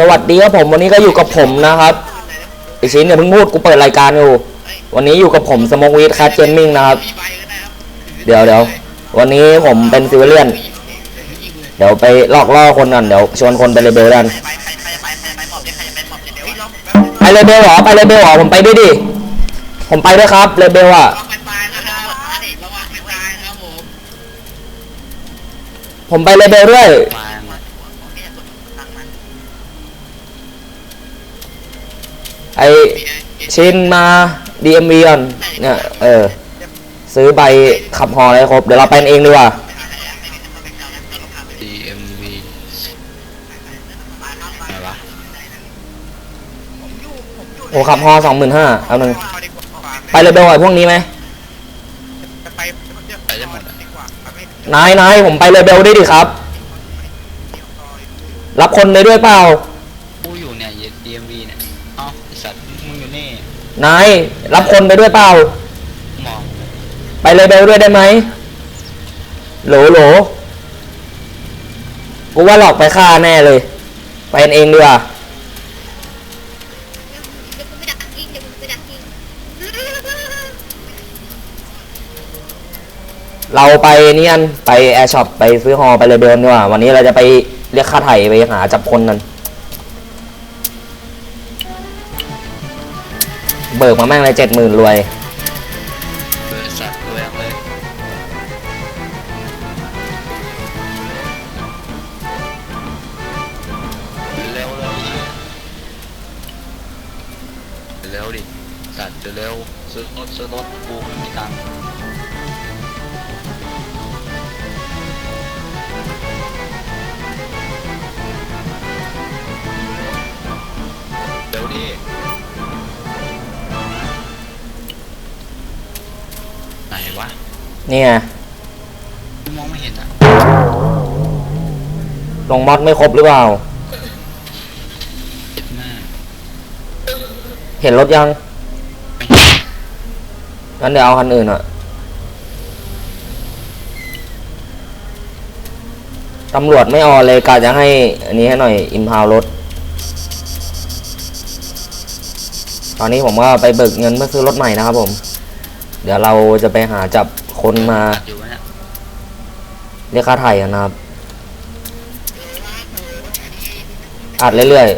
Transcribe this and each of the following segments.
สวัสดีครับผมวันนี้ก็อยู่กับผมนะครับไอชิ้นเนี่ยเพิ่งพูดกูเปิดรายการอยู่วันนี้อยู่กับผมสมองวีดคาเจนมิงนะครับ เดี๋ยวเดี๋ยววันนี้ผมเป็นซิวเลียน เดี๋ยวไปลอกล่อคนก่อนเดี๋ยวชวนคนไปเลเบลกันไปใครเลเบลหรอไปเลเบลหรอผมไปด้วยดิผมไปด้วยครับเลเบลอะลองไปตายนะครับระวังไปตายครับผมผมไปเลเบลด้วย ไอชินมา DMV ก่อนเนี่ยเออ ซื้อใบขับฮออะไรครบ เดี๋ยวเราไปกันเองดีกว่า DMV อะไรวะโอ้ขับฮอสองหมื่นห้าเอาหนึ่งไปไปเลเบลไอ้พวกนี้ไหมไปไปได้หมดอะดีกว่าไม่นายนายผมไปเลเบลได้ดิครับ รับคนได้ด้วยเปล่า นายรับคนไปด้วยเปล่า ไปเลยเบลด้วยได้ไหมโหลโหลกูว่าหลอกไปฆ่าแน่เลย ไปเองดีกว่าเราไปเนี่ยนไปแอร์ช็อปไปซื้อฮอไปเลยเบลดีกว่าวันนี้เราจะไปเรียกค่าไถ่ไปหาจับคนกัน เบิกมาแม่งเลยเจ็ดหมื่นรวย ลงมอดไม่ครบหรือเปล่า เจ็บหน้าเห็นรถยัง งั้นเดี๋ยวเอาคันอื่นอะตำรวจไม่ออเลยกะจะให้อันนี้ให้หน่อย อิมพาวรถ ตอนนี้ผมก็ไปเบิกเงินเพื่อซื้อรถใหม่นะครับผม เดี๋ยวเราจะไปหาจับคนมา อยู่วะเนี่ย เรียกค่าไถ่กันนะครับ อัดเรื่อย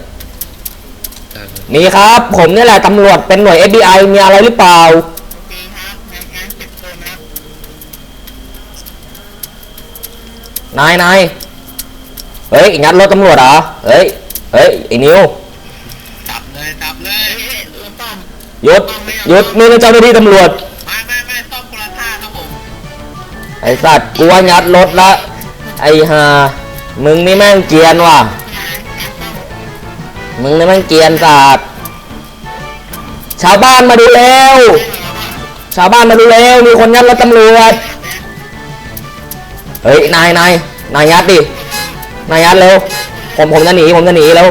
เออๆมีครับ ผมนี่แหละตำรวจเป็นหน่วย FBI มีอะไรหรือเปล่าโอเคครับงั้นงั้นเก็บตัวนะนายนายเฮ้ยงัดรถตำรวจเหรอ เฮ้ย เฮ้ยไอ้นิวจับเลยจับเลยเริ่มต้อมหยุดหยุดนี่เป็นเจ้าหน้าที่ตำรวจ ไม่ไม่ไม่ต้อมคนละท่าครับผม ไอ้สัตว์กูว่างัดรถละ ไอ้ห่ามึงนี่แม่งเกรียนว่ะ มึงนี่ม่งเกรียนสัตว์ชาวบ้านมาดูเร็ว ชาวบ้านมาดูเร็ว มีคนงัดรถตำรวจ เฮ้ย นายนายนายยัดดิ นายยัดเร็ว ผมผมจะหนี ผมจะหนีแล้ว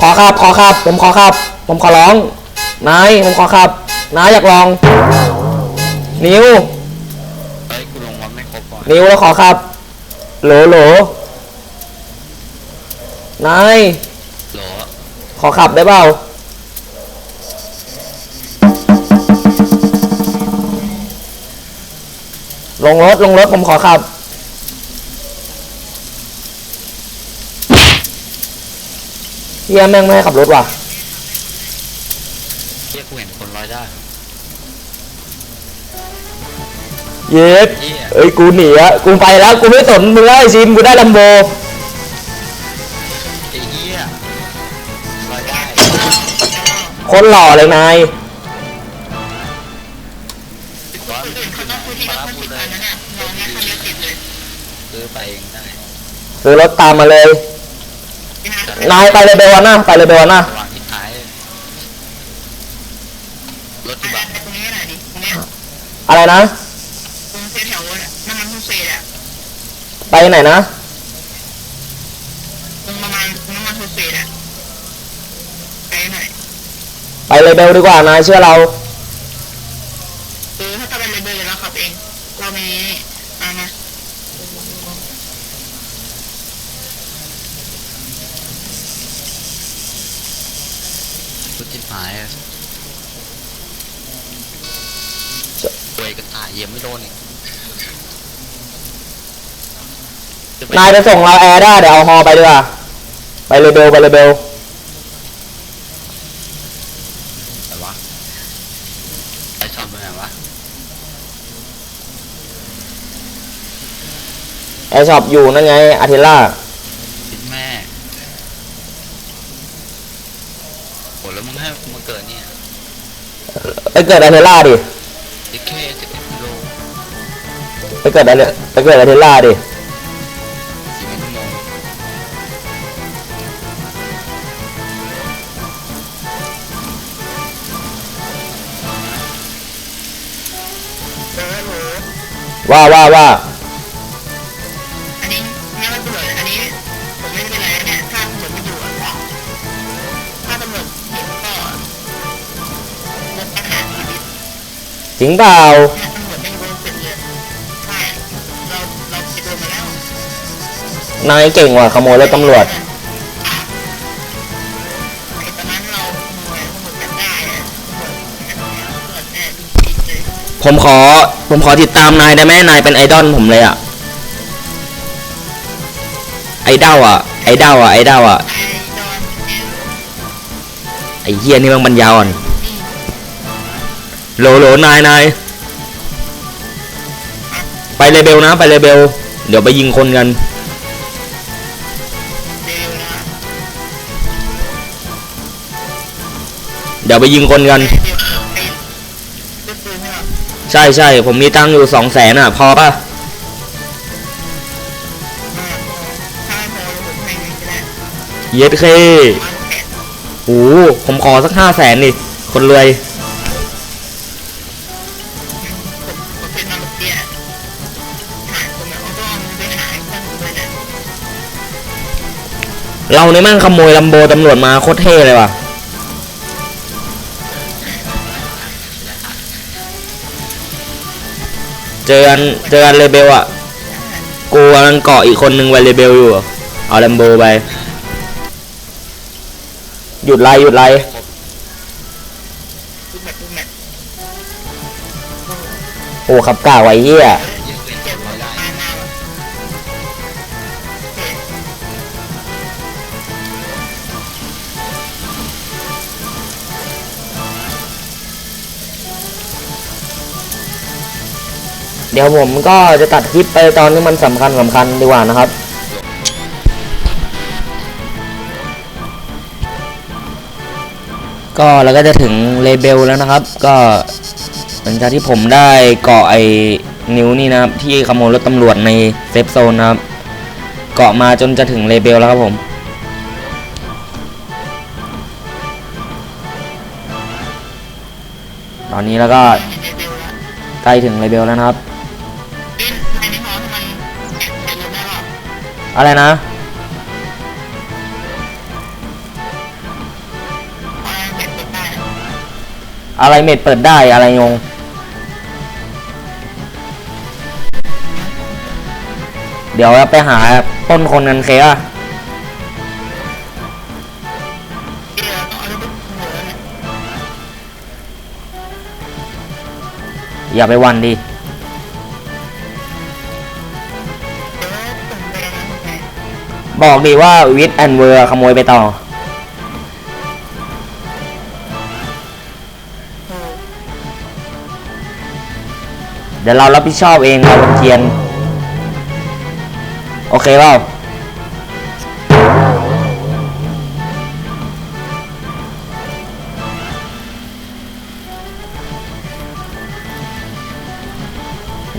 ขอครับ ขอครับ ผมขอครับ ผมขอร้อง นาย ผมขอครับ นายอยากลอง นิ้ว เฮ้ยกูลงวันไม่ครบก่อ นิ้วแล้วขอครับ โหลโหลนายขอขับได้เปล่า ลงรถลงรถผมขอขับ เฮียแม่งไม่ให้ขับรถว่ะเฮียกูเห็นคนลอยได้ เย็ดเฮียเอ้ยกูหนีอะกูไปแล้วกูไม่สนมึงแล้วไอ้ซิมกูได้ลัมโบไอ้เฮียลอยได้คนหล่อเลยนายร้อนคนอื่นเขาต้องซื้อที่รมาถรับคันกูสิบเลคัยนนะเนี่ยเราแค่คันเดียวติดเลยซื้อไปเองได้ซื้อรถตามมาเลย นายไปเลยเบลวาน่าไปเลยเบลวาน่าวางที่ท้ายรถไปที่ดับ้านนไปตรงนี้หน่อยดิตรงเนี้ยอะไรนะตรงเซแถว เนี่ยน้ำมันทุกเซตอะไปไหนนะตรงประมาณน้ำมันทุกเซตอะไปหน่อยไปเลยเบลดีกว่านายเชื่อเรา คือถ้าจะเป็นเลเบอร์เราขับเอง เรามีมามา หายอะเวยกระต่ายเหยียบไม่โดนอีกจะไป นายจะส่งเราแอร์ได้เดี๋ยวเอาฮอไปดีกว่าไปเลยเบลไปเลยเบลไหนวะไอชอบไปไหนวะแอร์ช็อปอยู่นั่นไงอาทิล่าคิดแม่โหแล้วมึงให้กูมาเกิดเนี่ยไปเกิดอาทิล่าดิดิแค่สิบเอ็ดกิโลไปเกิดอาทิไปเกิดอาทิล่าดิ ว่าว่าอันนี้ไม่ว่าตำรวจอันนี้ผมไม่เป็นไรนะเนี่ยถ้าตำรวจไม่อยู่อะถ้าตำรวจเห็นก็ลดประหารชีวิตจริงเปล่าถ้าตำรวจไม่รู้สึกเลยใช่เราเราไปโดนมาแล้วนายเก่งว่ะขโมยรถตำรวจ ไอ้ตอนนั้นเราขโมยตำรวจจับได้อะตำรวจตำรวจเนี่ยดูจริงเลย ผมขอ ผมขอติดตามนายได้ไหมนายเป็นไอดอลผมเลยอะไอดอลอะไอดอลอะไอดอลอะไอดอนเนี่ยไอเฮียนี่มันปัญญาอ่อนโหลโหลนายนายไปเลยเบลนะ ไปเลยเบล เดี๋ยวไปยิงคนกันเดี๋ยวไปยิงคนกัน ใช่ใช่ผมมีตังค์อยู่สองแสนอะ พอป่ะถ้าพอผมให้เงินก็ได้เย็ดเควันแปดโอ้โหผมขอสักห้าแสนดิคนรวย ผมผมเป็นมาเมื่อกี้อะหาคนมาเอาก็เอาเงินไปหาเพื่อนผมด้วยนะเราเนี่ยมั่งขโมยลัมโบตำรวจมาโคตรเท่เลยว่ะ เจอกันเจอกันเลเบลอะกูกำลังเกาะอีกคนนึงไวเลเบลอยู่ เอาลัมโบไป หยุดไล่หยุดไล่โอ้ขับกล้าไว้เหี้ย เดี๋ยวผมก็จะตัดคลิปไปตอนที่มันสำคัญสำคัญดีกว่านะครับก็เราก็จะถึงเลเบลแล้วนะครับ ก็หลังจากที่ผมได้เกาะไอ้นิ้วนี่นะครับ ที่ขโมยรถตำรวจในเซฟโซนนะครับ เกาะมาจนจะถึงเลเบลแล้วครับผม ตอนนี้แล้วก็ใกล้ถึงเลเบลแล้วนะครับ อะไรนะ อะไรเม็ดเปิดได้อะไรงงเดี๋ยวไปหาต้นคนกันเคอะเอ๊ะอย่าไปวันดิ บอกดีว่าวิทแอนเวอร์ขโมยไปต่อ เดี๋ยวเรารับผิดชอบเองเราเป็นเทียน โอเคเปล่าๆ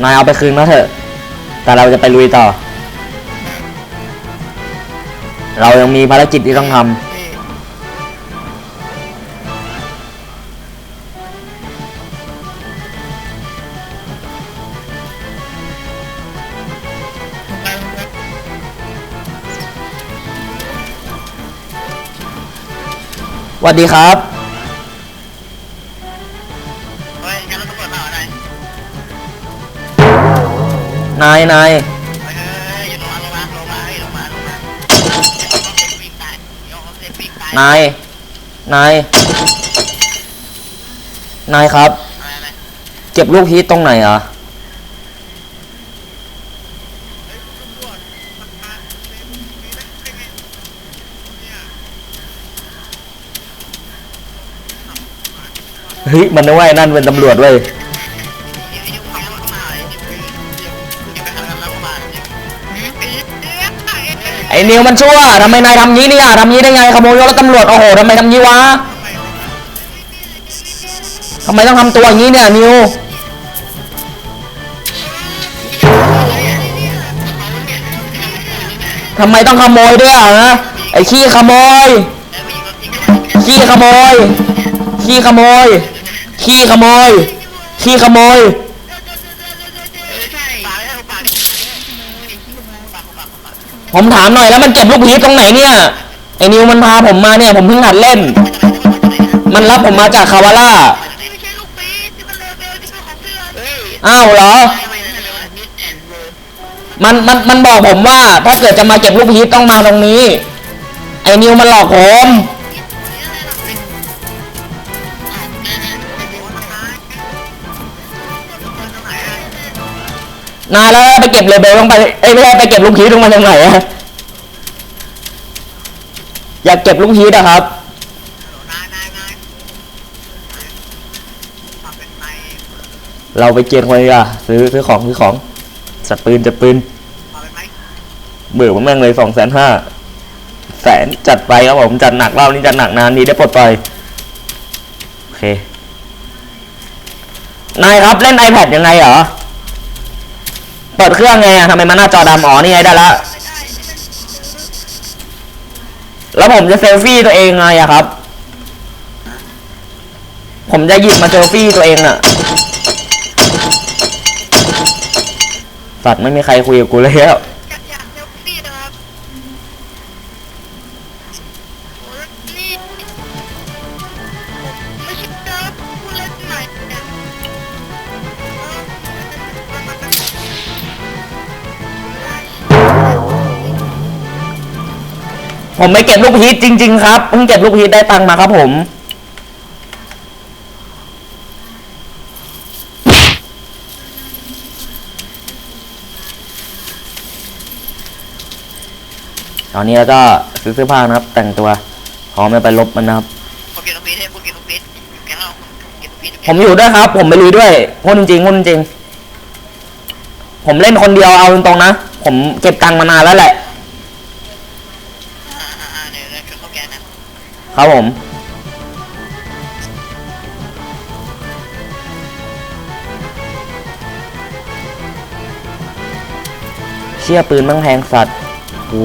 นายเอาไปคืนมาเถอะ แต่เราจะไปลุยต่อ เรายังมีภารกิจที่ต้องทำเอ๊ะลงไปลงไปสวัสดีครับ เฮ้ยงั้นเราต้องเปิดเปล่าอะไร นายนาย นาย นาย นายครับ อะไรอะไรเก็บลูกพีชตรงไหนอะ เฮ้ยมันนึกว่าไอ้นั่นเป็นตำรวจเว้ย ไอ้เอ๊ะไอ้นิวมันชั่วทำไมนายทำงี้เนี่ยทำงี้ได้ไงขโมยรถตำรวจโอ้โหทำไมทำงี้วะทำไมต้องทำตัวอย่างนี้เนี่ยนิวทำไมต้องขโมยด้วยอะนะไอ้ขี้ขโมย ขี้ขโมย ขี้ขโมย ขี้ขโมย ขี้ขโมย เออใช่ปากแล้วปากขโมยขโมยปากปากปาก ผมถามหน่อยแล้วมันเก็บลูกพีชตรงไหนเนี่ยไอ้นิวมันพาผมมาเนี่ย ผมเพิ่งหัดเล่น มันรับผมมาจากคาวาล่าไม่ใช่ลูกปี๊ดที่มันเลเวลที่เป็นของเพื่อนอ้าวเหรอมันมันมันมันบอกผมว่า ถ้าเกิดจะมาเก็บลูกพีชต้องมาตรงนี้ ไอ้นิวมันหลอกผม นาแล้วไปเก็บเลเบลลงไปเอ้ยไม่ใช่ไปเก็บลูกพีชลงมาตรงไหนอะอยากเก็บลูกพีชอะครับเราไปเกียนคนดีกว่าซื้อซื้อของซื้อของจัดปืนจัดปืนเบื่อผมแม่งเลยสองแสนห้าแสนจัดไปครับผมจัดหนักเล่านี่จัดหนักนานดีได้ปลดไปโอเคนายครับเล่น iPad ยังไงเหรอ เปิดเครื่องไงอะทำไมมันหน้าจอดำอ๋อนี่ไงได้ละแล้วผมจะเซลฟี่ตัวเองไงอะครับ ผมจะหยิบมาเซลฟี่ตัวเองอะสัตว์ไม่มีใครคุยกับกูเลยแล้ว ผมไปเก็บลูกพีชจริง ๆ ครับเพิ่งเก็บลูกพีชได้ตังค์มาครับผม ตอนนี้เราก็ซื้อเสื้อผ้านะครับ แต่งตัวพร้อมจะไปลบมันนะครับพวกเก็บลูกปี๊ดให้พวกเก็บลูกปี๊ดแกงเราเก็บลูกปี๊ดผมอยู่ด้วยครับ ผมไปลุยด้วยพูดจริงๆพูดจริงๆผมเล่นคนเดียวเอาตรงๆนะ ผมเก็บตังค์มานานแล้วแหละ อ่าอ่าอ่าเดี๋ยวเดี๋ยวช่วยเขาแกนะ ครับผม เชี่ยปืนมั่งแพงสัตว์โอ้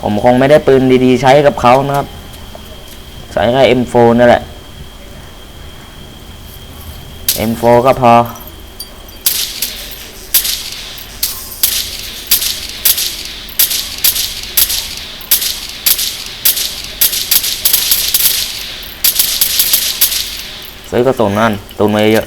ผมคงไม่ได้ปืนดีๆ ใช้กับเขานะครับ ใช้แค่ M4 นั่นแหละ M4 ก็พอ ซื้อกระสุนนั่นตุนไว้เยอะ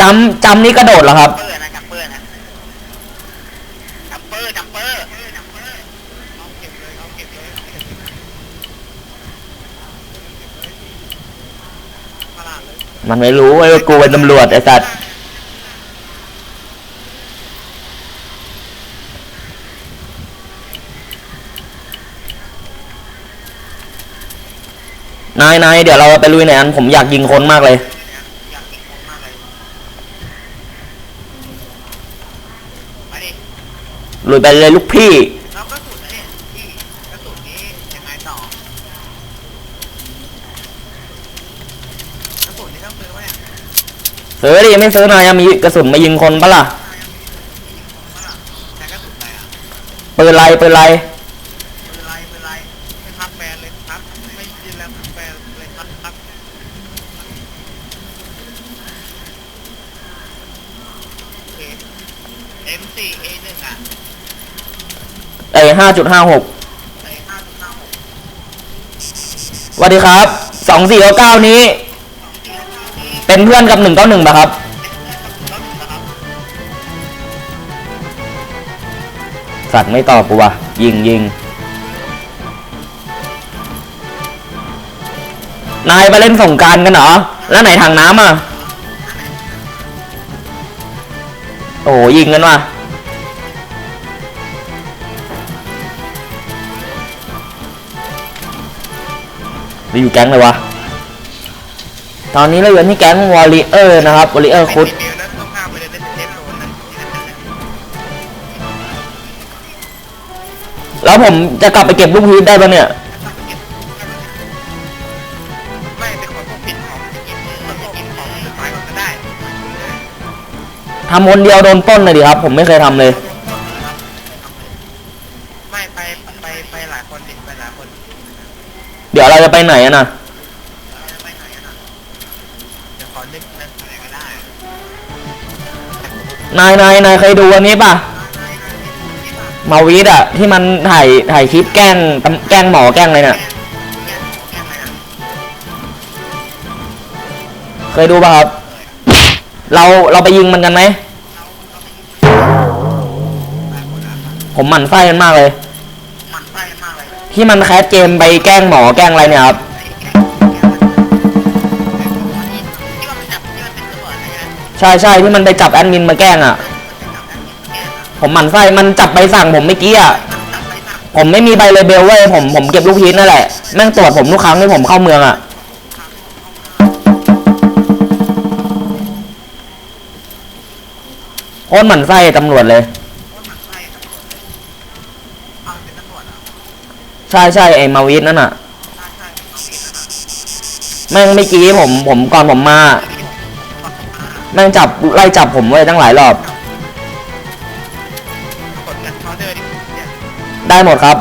จำจำนี่กระโดดเหรอครับ เปอร์นะจัมเปอร์นะจัมเปอร์จัมเปอร์เอาเก็บเลยเอาเก็บเลยตลาดเลยมันไม่รู้ไอ้กูเป็นตำรวจไอ้สัตว์ นายนายเดี๋ยวเราไปลุยในอันผมอยากยิงคนมากเลยอยากกินของมากเลยไปดิลุยไปเลยลูกพี่แล้วก็สุดนะเนี่ยที่กระสุนนี้ยังไงต่อกระสุนนี้ต้องซื้อไว้เนี่ยซื้อดิไม่ซื้อนายจะมีกระสุนมายิงคนปะล่ะใช้กระสุนอะไรอะปืนไรปืนไร ห้าจุดห้าหกสวัสดีครับสองสี่เก้านี้ เป็นเพื่อนกับหนึ่งเก้าหนึ่งครับ สัตว์ไม่ตอบกูวะยิงยิงนายไปเล่นสงการกันเหรอ แล้วไหนถังน้ำอะ โอ้ยิงกันว่ะ ไปอยู่แก๊งเลยวะ ตอนนี้เราอยู่ที่แก๊งวอลเลเยอร์นะครับวอลเลเยอร์คุดแล้วผมจะกลับไปเก็บลูกพีชได้ปะเนี่ยไม่เป็นคนผิดของจะกินคนพวกกินของสุดท้ายก็ได้ทำคนเดียวโดนปล้นเลยดิครับ ผมไม่เคยทำเลย ไม่ไปไปไปหลายคนดิไปหลายคน เดี๋ยวเราจะไปไหนอะนะนกันนะเดี๋ยวขอนึกนึกอะไรก็ได้นายนายนายเคยดูอันนี้ป่ะมาวิดอะที่มันถ่ายถ่ายคลิปแกล้งตำแกล้งหมอแกล้งอะไรเนี่ยเคยดูป่ะครับ เราเราไปยิงมันกันไหม ผมหมั่นไส้มันมากเลย ที่มันแคสเกมไปแกล้งหมอแกล้งอะไรเนี่ยครับ ใช่ใช่ที่มันไปจับแอดมินมาแกล้งอะ ผมหมั่นไส้มันจับใบสั่งผมเมื่อกี้อะผมไม่มีใบเลเบลเว้ยผมผมเก็บลูกพีชนั่นแหละ แม่งตรวจผมทุกครั้งที่ผมเข้าเมืองอะโคตรหมั่นไส้ตำรวจเลย มันไส้เอาเป็นตำรวจอะ ใช่ใช่ไอ้มาวิทนั่นอะแม่งเมื่อกี้ผมผมก่อนผมมา แม่งจับไล่จับผมไว้ตั้งหลายรอบ ได้หมดครับ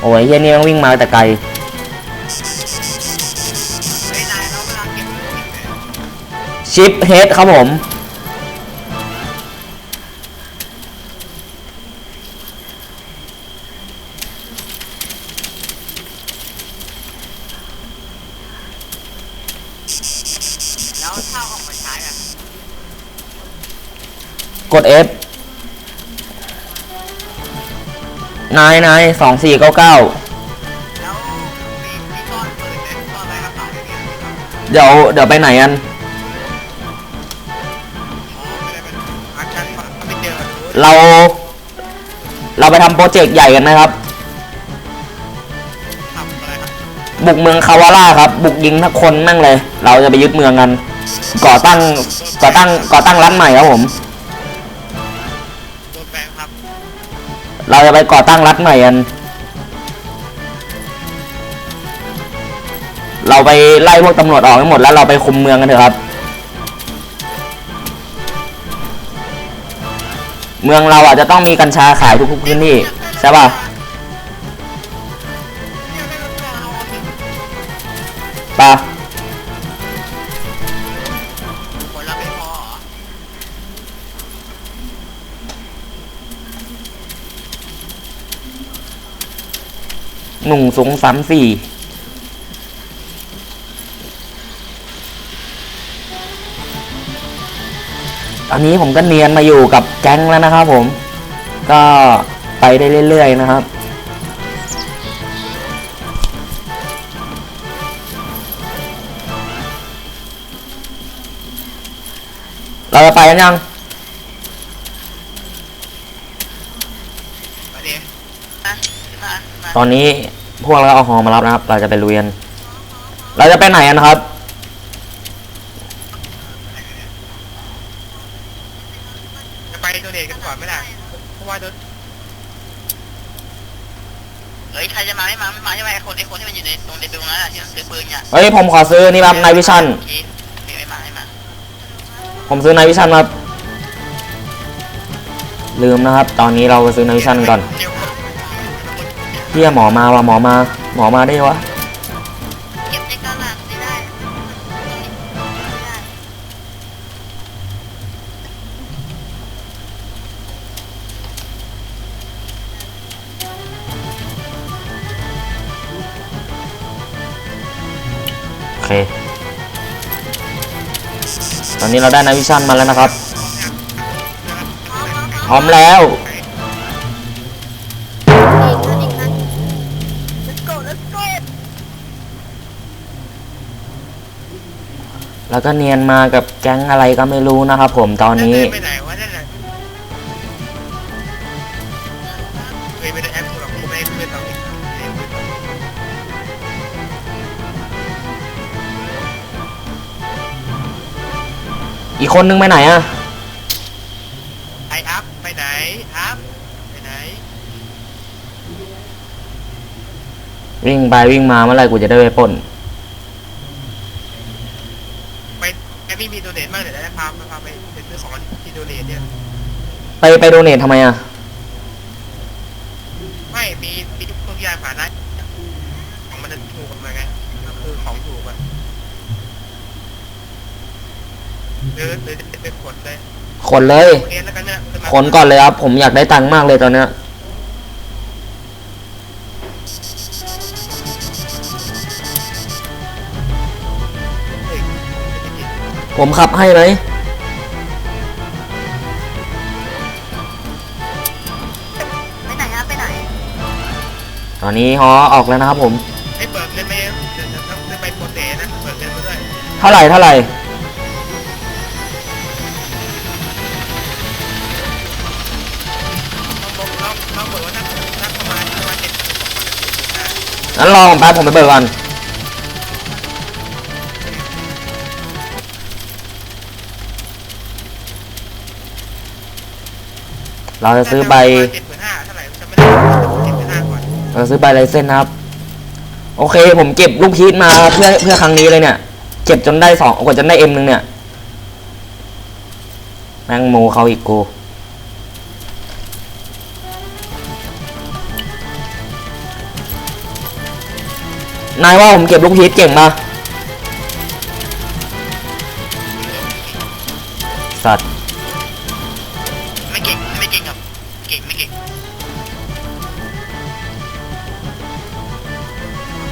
โอ้ยเฮียนี่ม่งวิ่งมาแต่ไกล ชิปเฮดครับผม แล้วถ้าออกมาใช้อะกด F นายนายสองสี่เก้าเก้าแล้วมีมีก้อนปืนเนี่ยก้อนอะไรกระเป๋าอย่างเงี้ยมีครับ เดี๋ยวเดี๋ยวไปไหนกัน เรา เราไปทำโปรเจกต์ใหญ่กันไหมครับ ทำอะไรครับบุกเมืองคาวาร่าครับ บุกยิงทักคนแม่งเลย เราจะไปยึดเมืองกัน ก่อตั้งก่อตั้งก่อตั้งรัฐใหม่ครับผม โดนแปลงครับเราจะไปก่อตั้งรัฐใหม่กัน เราไปไล่พวกตำรวจออกให้หมดแล้วเราไปคุมเมืองกันเถอะครับ เมืองเราอาจจะต้องมีกัญชาขายทุกๆพื้นที่ใช่ป่ะตาถึงปะผลเราไม่พอเหรอหนุ่งสูงสามสี่ อนนี้ผมก็เนียนมาอยู่กับแก๊งแล้วนะครับผม ก็ไปได้เรื่อยๆนะครับ เราจะไปกันยังประเดี๋ยวนะมามาตอนนี้พวกเราเอาฮอมารับนะครับ เราจะไปลุยกันเราจะไปไหนกันนะครับ จะไปโดเนทกันก่อนไหมล่ะเพราะว่าโดนเฮ้ยใครจะมาไม่มาไม่มาใช่ไหมไอ้คนไอ้คนที่มันอยู่ในตรงเดบิวต์นั้นอะที่มันซื้อปืน เนี่ยเฮ้ยผมขอซื้อนี่ครับนายวิชันโอเคไม่ไม่มาไม่มาผมซื้อนายวิชันครับลืมนะครับ ตอนนี้เราไปซื้อนายวิชันก่อนเดี๋ยวผมเฮียหมอมาว่ะหมอมา หมอมาได้วะ อนนี้เราได้นาวิชั่นมาแล้วนะครับ พร้อมแล้ว แล้วก็เนียนมากับแก๊งอะไรก็ไม่รู้นะครับผมตอนนี้ ไปไหนวะ อีกคนนึงไปไหนอะไออัพไปไหนอัพไปไหนวิ่งไปวิ่งมาเมื่อไหร่กูจะได้ไปปล้นไปแอปไม่มีโดเนทบ้างเดี๋ยวได้พาพาไปเป็นซื้อของที่โดเนทเนี่ยไปไปโดเนททำไมอะไม่มีมีทุกอย่างผ่านนะของมันจะถูกกันมาไงก็คือของถูกอะ หรือหรือจะเป็นขนเลยขนเลยเอ็นแล้วกันเนี่ยขึ้มาขนก่อนเลยครับ ผมอยากได้ตังค์มากเลยตอนเนี้ยเฮ้ยจะกินผมขับให้ไหมไปไหนอะไปไหนตอนนี้ฮอออกแล้วนะครับผมให้เปิดเงินไหมเดี๋ยวจะต้องไปโปรเตนะเปิดเงินมาด้วย เท่าไหร่เท่าไหร่ งั้นรอผมแป๊บผมไปเบิกก่อนเราจะซื้อใบเจ็ดหมื่นห้าเท่าไหร่จำไม่ได้เจ็ดหมื่นห้าก่อนเราซื้อใบไลเส้นนะครับ โอเค ผมเก็บลูกพีชมาเพื่อเพื่อครั้งนี้เลยเนี่ย เก็บจนได้สองกว่าจนได้เอ็มหนึ่งเนี่ยแมงโมเขาอีกกู นายว่าผมเก็บลูกพีชเก่งมาสัตว์ไม่เก่งไม่เก่งครับเก่งไม่เก่ง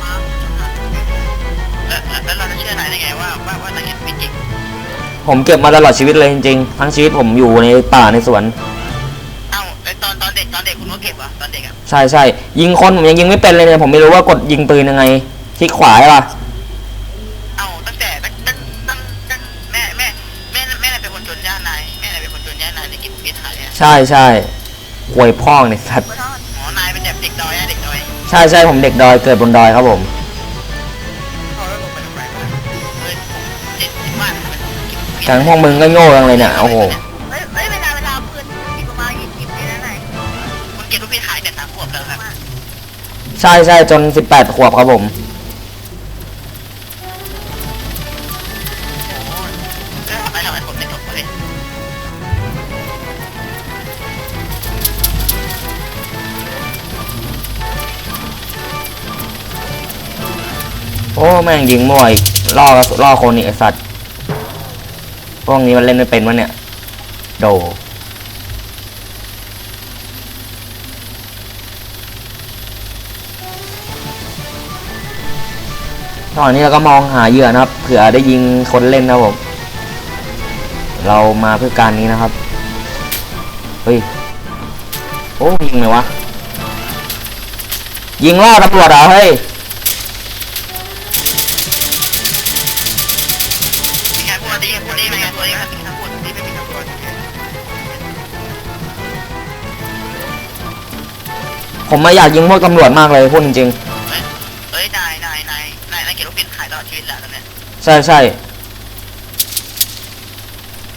มาแล้วแล้วเราจะเชื่อนายได้ไงว่าว่าว่านายไม่เก่งผมเก็บมาตลอดชีวิตเลยจริงๆทั้งชีวิตผมอยู่ในป่าในสวน เอ้าไอตอนตอนเด็กตอนเด็กคุณก็เก็บเหรอะตอนเด็กอะใช่ใช่ยิงคนผมยังยิงไม่เป็นเลยเนี่ยผมไม่รู้ว่ากดยิงปืนยังไง คลิกขวาใช่ปะเอ้าตั้งแต่ตั้งตั้งตั้งตั้งแม่แม่แม่แม่นายเป็นคนจนย่านายแม่นายเป็นคนจนย่านายในกิจเพชรหายอะใช่ใช่หวยพ่องเนี่ยสัตว์ไปทอดอ๋อนายเป็นแบบเด็กดอยอะเด็กดอยใช่ใช่ผมเด็กดอยเกิดบนดอยครับผม เขาแล้วลงไปทำไมวะเฮ้ยผมเด็กคิดว่ามันกิจเพชรทั้งพวกมึงก็โง่จังเลยเนี่ยโอ้โหเฮ้ยเฮ้ยเวลาเวลาเอาปืนหยิบออกมาหยิบหยิบในนั้นไหนคุณเก็บลูกเพชรหายแต่สามขวบแล้วครับมาใช่ใช่จน 18 ขวบครับผม โอ้แม่งยิงมั่วอีกล่อล่อคนอีกไอสัตว์พวกนี้มันเล่นไม่เป็นวะเนี่ย โดตอนนี้เราก็มองหาเหยื่อนะครับ เผื่อได้ยิงคนเล่นนะผม เรามาเพื่อการนี้นะครับ เฮ้ย โอ้ยิงไหมวะ ยิงล่อตำรวจเหรอเฮ้ย ผมมาอยากยิงพวกตำรวจมากเลยพูดจริงเฮ้ยเฮ้ยนายนายนายนายนายเก็บลูกเพชรขายตลอดชีวิตแล้วเนี่ยๆใช่ใช่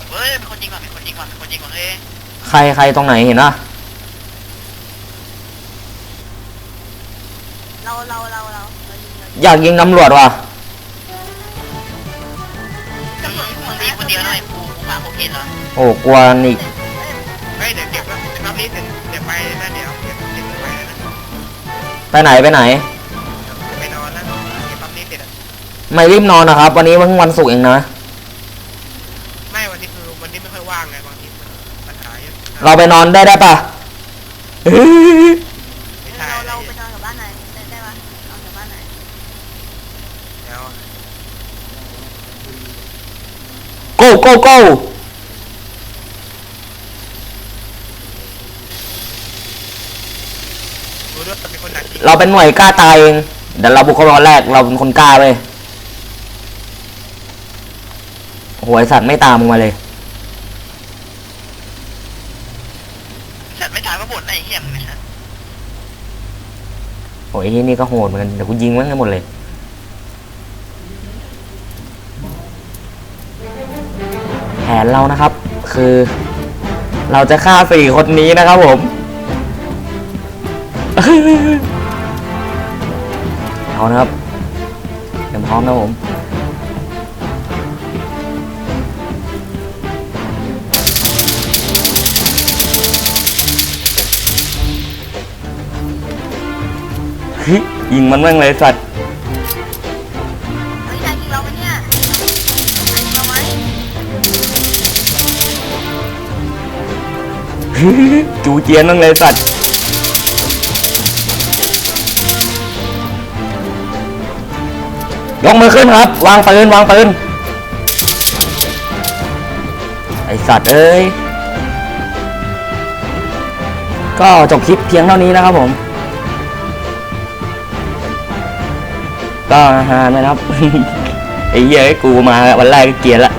เฮ้ยเป็นคนจริงว่ะเป็นคนจริงว่ะเป็นคนจริงว่ะเฮ้ยใครใครตรงไหนเห็นปะเราเราเราเราเรายิงเรายิงอยากยิงตำรวจว่ะตำรวจคนดีคนเดียวเลยกูกูมาโคเคนเหรอโอ้กลัวอีก ไปไหนไปไหน ไปนอนแล้วเก็บรอบนี้เสร็จอะไม่รีบนอนนะครับ วันนี้เพิ่งวันศุกร์เองนะ ไม่วันนี้คือวันนี้ไม่ค่อยว่างไงบางทีปัญหาเยอะเราไปนอนได้ได้ปะเฮ้ยไม่ใช่เราเราไปนอนกับบ้านไหนได้ได้ปะนอนกับบ้านไหนแล้วโก go go go รู้ด้วยมีคนดักยิง เราเป็นหน่วยกล้าตายเองเดี๋ยวเราบุกเข้าไปคนแรกเราเป็นคนกล้าเว้ยโอ้โหไอสัตว์ไม่ตามมึงมาเลยสัตว์ไม่ตายก็บ่นไอ้เหี้ยมงนะครับโอ้ยที่นี่ก็โหดเหมือนกันเดี๋ยวกูยิงมันให้หมดเลยแผนเรานะครับ คือ เราจะฆ่าสี่คนนี้นะครับผม เอานะครับเตรียมพร้อมนะผมเฮ้ยยิงมันแม่งเลยสัตว์เฮ้ยนายยิงเราไหมเนี่ยนายยิงเราไหมจูเจียนแม่งเลยสัตว์ ยกมือขึ้นครับ วางปืนวางปืนไอสัตว์เอ้ย ก็จบคลิปเพียงเท่านี้นะครับผม ก็ฮาไหมครับ ไอ้เยไอ้กูมาวันแรกก็เกลียดละ